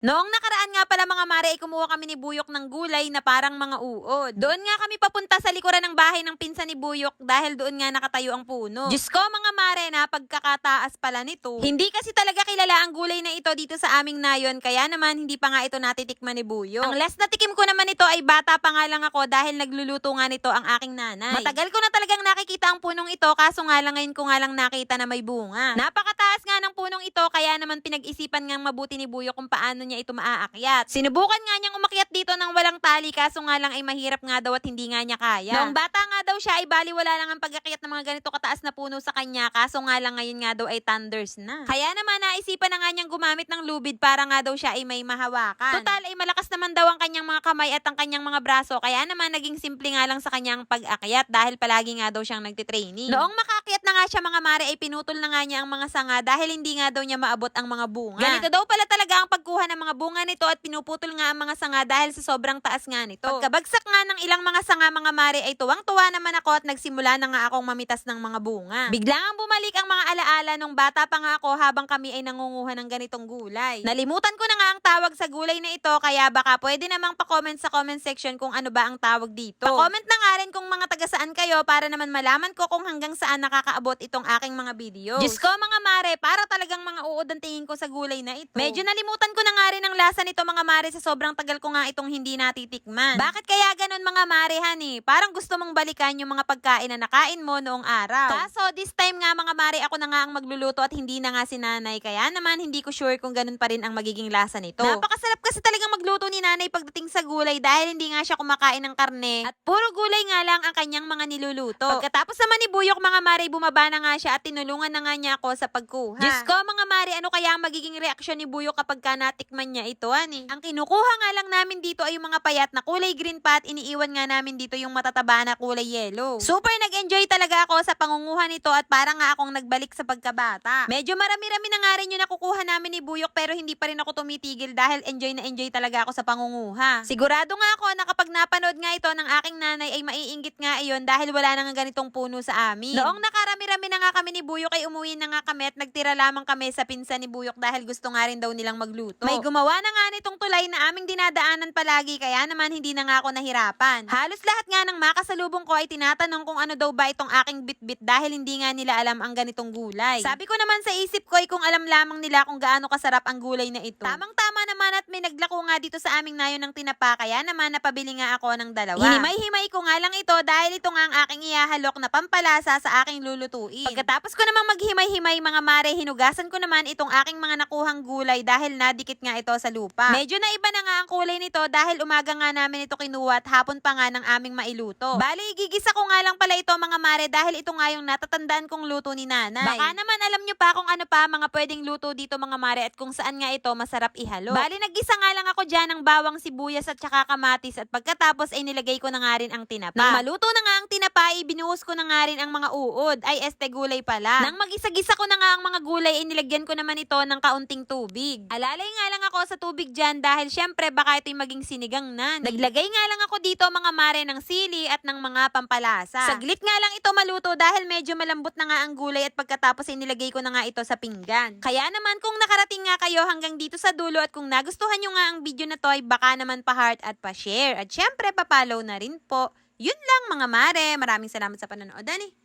Noong nakaraan nga pala mga mare ay kumuha kami ni Buyok ng gulay na parang mga uod. Doon nga kami papunta sa likuran ng bahay ng pinsan ni Buyok dahil doon nga nakatayo ang puno. Diyos ko mga mare na pagkakataas pala nito. Hindi kasi talaga kilala ang gulay na ito dito sa aming nayon kaya naman hindi pa nga ito natitikman ni Buyok. Ang last na tikim ko naman ito ay bata pa nga lang ako dahil nagluluto nga nito ang aking nanay. Matagal ko na talagang nakikita ang punong ito kaso nga lang ngayon ko nga lang nakita na may bunga. Napakataas nga ng punong ito kaya naman pinag-isipan nga mabuti ni Buyok kung paano niya ito maaakyat. Sinubukan nga niyang umakyat dito ng walang tali kaso nga lang ay mahirap nga daw at hindi nga niya kaya. Noong bata nga daw siya ay bali wala lang ang pag-akyat ng mga ganito kataas na puno sa kanya kaso nga lang ngayon nga daw ay thunders na. Kaya naman naisipan na nga niyang gumamit ng lubid para nga daw siya ay may mahawakan. Total ay malakas naman daw ang kanyang mga kamay at ang kanyang mga braso kaya naman naging simple nga lang sa kanyang pag-akyat dahil palagi nga daw siyang nagtitraining. Noong makakyat na nga siya mga mare ay pinutol na nga niya ang mga sanga dahil hindi nga daw niya maabot ang mga bunga. Ganito daw pala talaga ang pagkuha ng mga bunga nito at pinuputol nga ang mga sanga dahil sa sobrang taas nga nito. Pagkabagsak nga ng ilang mga sanga mga mare ay tuwang-tuwa naman ako at nagsimula na nga akong mamitas ng mga bunga. Biglang ang bumalik ang mga alaala nung bata pa nga ako habang kami ay nangunguha ng ganitong gulay. Nalimutan ko na nga ang tawag sa gulay na ito kaya baka pwede namang pa-comment sa comment section kung ano ba ang tawag dito. Pa-comment na nga rin kung mga taga saan kayo para naman malaman ko kung hanggang saan nakakaabot itong aking mga video. Diyos ko mga mare, para talagang mga uod ang tingin ko sa gulay na ito. Medyo nalimutan ko na nga rin ang lasa nito mga mare sa sobrang tagal ko nga itong hindi natitikman. Bakit kaya ganun mga mare honey? Parang gusto mong balikan yung mga pagkain na nakain mo noong araw. Kaso this time nga mga mare ako na nga ang magluluto at hindi na nga si nanay. Kaya naman hindi ko sure kung ganun pa rin ang magiging lasa nito. Napakasarap kasi talagang magluto ni nanay pagdating sa gulay dahil hindi nga siya kumakain ng karne at puro gulay nga lang ang kanyang mga niluluto. Pagkatapos naman ni Buyok mga mare bumaba na nga siya at tinulungan na nga niya ako sa pagkuha. Diyos ko mga mare ano kaya ang magiging reaksyon ni Buyok kapag ka natikman niya ito ani? Ang kinukuha nga lang namin dito ay yung mga payat na kulay green pa at iniiwan nga namin dito yung matataba na kulay yellow. Super nag-enjoy talaga ako sa pangunguha nito at parang nga akong nagbalik sa pagkabata. Medyo marami-rami na nga rin yung nakukuha namin ni Buyok pero hindi pa rin ako tumitigil dahil enjoy na enjoy talaga ako sa pangunguha. Sigurado nga ako na kapag napanood nga ito ng aking nanay ay maiinggit nga iyon dahil wala na nga ganitong puno sa amin. Noong nakarami-rami na nga kami ni Buyok ay umuwi na nga kami at nagtira lamang kami sa pinsan ni Buyok dahil gusto nga rin daw nilang magluto. May gumawa na nga nitong tulay na aming dinadaanan palagi kaya naman hindi na nga ako nahirapan. Halos lahat nga ng makasalubong ko ay tinatanong kung ano daw ba itong aking bitbit dahil hindi nga nila alam ang ganitong gulay. Sabi ko naman sa isip ko ay kung alam lamang nila kung gaano kasarap ang gulay na ito. Tamang-tama naman at may naglako nga dito sa aming nayon ng tinapa kaya naman napabili nga ako ng dalawa. Hinimay-himay ko nga lang ito dahil ito nga ang aking ihahalok na pampalasa sa aking lulutuin. Pagkatapos ko namang maghimay-himay mga mare, hinugasan ko naman itong aking mga nakuhang gulay dahil nadikit nga ito sa lupa. Medyo na iba na nga ang kulay nito dahil umaga nga namin ito kinuha at hapon pa nga ng aming mailuto. Bali, gigisa ko nga lang pala ito mga mare dahil ito nga yung natatandaan kong luto ni nanay. Baka naman alam nyo pa kung ano pa mga pwedeng luto dito mga mare at kung saan nga ito masarap ihalo. Bali, naggisa nga lang ako dyan ng bawang sibuyas at saka kamatis at pagkatapos ay nilagay ko na nga rin ang tinapa. Nang maluto na nga ang tinapa ay binuhos ko na nga rin ang mga uod. Ay, este gulay pala. Nang mag-isa-gisa ko na nga ang mga gulay ay nilagyan ko naman ito ng kaunting tubig. Alalay nga lang ako sa tubig dyan dahil syempre baka ito'y maging sinigang na. Naglagay nga lang ako dito mga mare ng sili at ng mga pampalasa. Saglit nga lang ito maluto dahil medyo malambot na nga ang gulay at pagkatapos ay nilagay ko na nga ito sa pinggan. Kaya naman kung nakarating nga kayo hanggang dito sa dulo at kung nagustuhan nyo nga ang video na to ay baka naman pa-heart at pa-share. At syempre pa-follow na rin po. Yun lang mga mare. Maraming salamat sa panonood. Ani.